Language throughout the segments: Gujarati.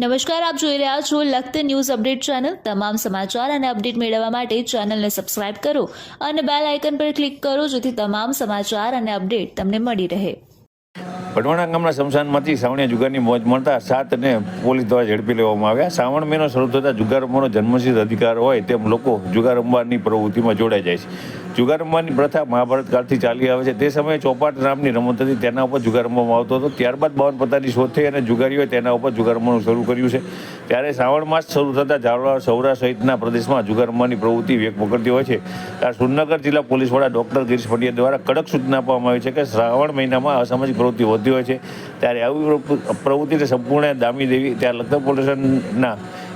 નમસ્કાર, આપ જોઈ રહ્યા છો લખત ન્યૂઝ અપડેટ ચેનલ. તમામ સમાચાર અને અપડેટ મેળવવા માટે ચેનલને સબસ્ક્રાઇબ કરો અને બેલ આઇકન પર ક્લિક કરો જેથી તમામ સમાચાર અને અપડેટ તમને મળી રહે. પટવાણા ગામના શમશાનમાંથી સાવણિયા જુગારની મોજ મળતા સાત અને પોલીસ દ્વારા ઝડપી લેવામાં આવ્યા. શ્રાવણ મહિનો શરૂ થતાં જુગાર રમવાનો જન્મસિદ્ધ અધિકાર હોય તેમ લોકો જુગાર રમવાની પ્રવૃત્તિમાં જોડાઈ જાય છે. જુગાર રમવાની પ્રથા મહાભારત કાળથી ચાલી આવે છે. તે સમયે ચોપાટ નામની રમત હતી. તેના ઉપર જુગાર રમવામાં આવતો હતો. ત્યારબાદ બાવન પત્તાની શોધ થઈ અને જુગારીઓએ તેના ઉપર જુગાર રમવાનું શરૂ કર્યું છે. ત્યારે શ્રાવણ માસ શરૂ થતાં જાવડા સૌરાષ્ટ્ર સહિતના પ્રદેશમાં જુગાર રમવાની પ્રવૃત્તિ વેગ પકડતી હોય છે. ત્યારે સુરનગર જિલ્લા પોલીસ વડા ડોક્ટર ગિરીશ પંડ્યા દ્વારા કડક સૂચના આપવામાં આવી છે કે શ્રાવણ મહિનામાં અસામાજિક પ્રવૃત્તિ વધતી હોય છે. ત્યારે આવી પ્રવૃત્તિને સંપૂર્ણ દામી દેવી ત્યારે Lakhtar police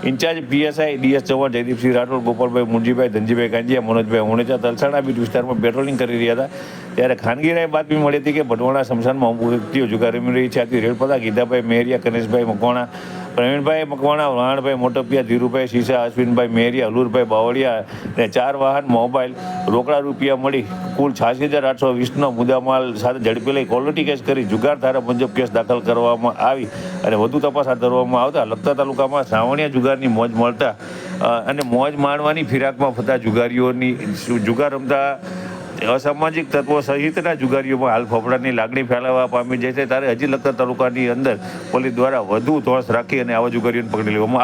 in charge PSI DS Chauhan, Jaydeepsinh Rathod, Gopalbhai Munjibhai, Dhanjibhai Kanjiya, Manojbhai Honecha, Talsana beat વિસ્તારમાં પેટ્રોલિંગ કરી રહ્યા હતા. ત્યારે ખાનગી રાય બાતમી મળી હતી કે ભટવાણા શમશાનમાં અમુક વ્યક્તિઓ જુગાર રમી રહી છે. આથી રેડ ગીતાભાઈ મેરિયા, કનેશભાઈ મકવાણા પ્રવીણભાઈ મકવાણા વાણભાઈ મોટપિયા ધીરુભાઈ શીશા, અશ્વિનભાઈ મેરિયા હલુરભાઈ બાવળિયા અને ચાર વાહન, મોબાઈલ રોકડા રૂપિયા મળી. કુલ છ્યાસી હજાર આઠસો વીસનો મુદ્દામાલ સાથે ઝડપી લઈ ક્વોલિટી કેસ કરી જુગાર ધારા મુજબ કેસ દાખલ કરવામાં આવી અને વધુ તપાસ હાથ ધરવામાં આવતા લખતા તાલુકામાં શ્રાવણીયા જુગારની મોજ મળતા અને મોજ માણવાની ફિરાકમાં ફતા જુગારીઓની જુગાર રમતા અસામાજિક તત્વો સહિતના જુગારીઓમાં હાલ ફફડાની લાગણી ફેલાવવા પામી છે. ત્યારે હજી લગતા તાલુકાની અંદર પોલીસ દ્વારા વધુ ધોષ રાખી અને આવા જુગારીઓને પકડી લેવામાં આવે.